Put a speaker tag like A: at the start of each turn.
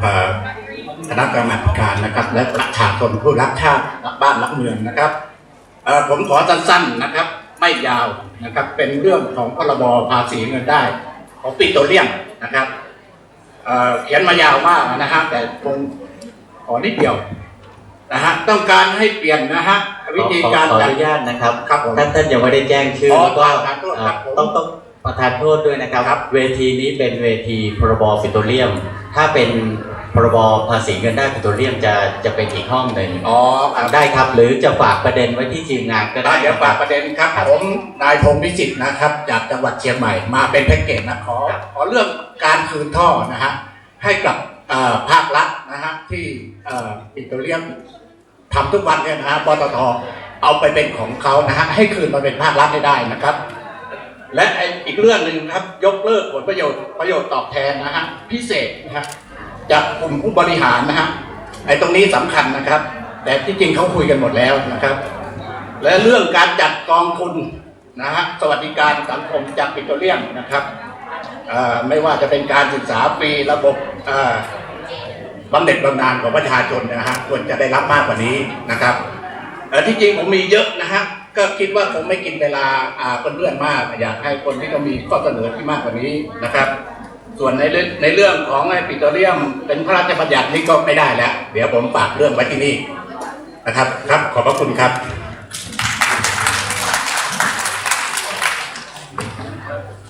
A: เอ่อคณะกรรมการนะครับ และประชาชนผู้รักชาติรักบ้านรักเมืองนะครับเอ่อผมขอสั้นๆนะครับ ไม่ยาวนะครับ เป็นเรื่องของพรบภาษีเงินได้ ของปิโตรเลียมนะครับเอ่อเขียนมายาวมากนะฮะแต่คงขอนิดเดียวนะฮะต้องการให้เปลี่ยนนะฮะวิธีการ
B: ขอขอ
A: จั
B: อ
A: ด
B: นุญาตนะครับ
A: ครับผม
B: ท่านท่านยังไม่ได้แจ้งชื่อ
A: อ๋อ
B: แล้วก็
A: ประธานโทษครับผม
B: ต้องต้อง ประทานโทษด้วยนะครับ
A: ครับ
B: เวทีนี้เป็นเวทีพรบปิโตรเลียม ถ้าเป็นพรบภาษีเงินได้ปิโตรเลียมจะจะเป็นอีกห้องหนึ่ง
A: อ๋อครับ
B: ได้ครับ หรือจะฝากประเด็นไว้ที่ทีมงานก็
A: ได้
B: ได้
A: เดี๋ยว
B: นะค
A: ฝา
B: รั
A: ก
B: บ
A: ประเด็นครับ ผมนายพงศ์วิจิตรนะครับ จากจังหวัดเชียงใหม่มาเป็นแพ็กเกจนะขอ
B: ครับ
A: ขอเรื่องการคืนท่อนะฮะให้กับเอ่อภาครัฐนะฮะที่เอ่อปิโตรเลียมทำทุกวันเนี่ยนะฮะปตทเอาไปเป็นของเขานะฮะให้คืนมาเป็นภาครัฐให้ได้นะครับ และไอ้อีกเรื่องหนึ่งครับยกเลิกผลประโยชน์ประโยชน์ตอบแทนนะฮะพิเศษนะฮะจากกลุ่มผู้บริหารนะฮะไอ้ตรงนี้สำคัญนะครับ แต่ที่จริงเขาคุยกันหมดแล้วนะครับ และเรื่องการจัดกองทุนนะฮะสวัสดิการสังคมจากปิโตรเลียมนะครับไม่ว่าจะเป็นการศึกษาฟรีระบบบำเหน็จบำนาญของประชาชนนะฮะควรจะได้รับมากกว่านี้นะครับที่จริงผมมีเยอะนะฮะ ก็คิดว่าคงไม่กินเวลาอ่าเพื่อนๆมากอยากให้คนที่เขามีข้อเสนอที่มากกว่านี้นะครับ ส่วนในเรื่องในเรื่องของไอ้ปิโตรเลียม เป็นพระราชบัญญัตินี่ก็ไม่ได้แล้ว เดี๋ยวผมฝากเรื่องไว้ที่นี่นะครับ ครับขอบพระคุณครับ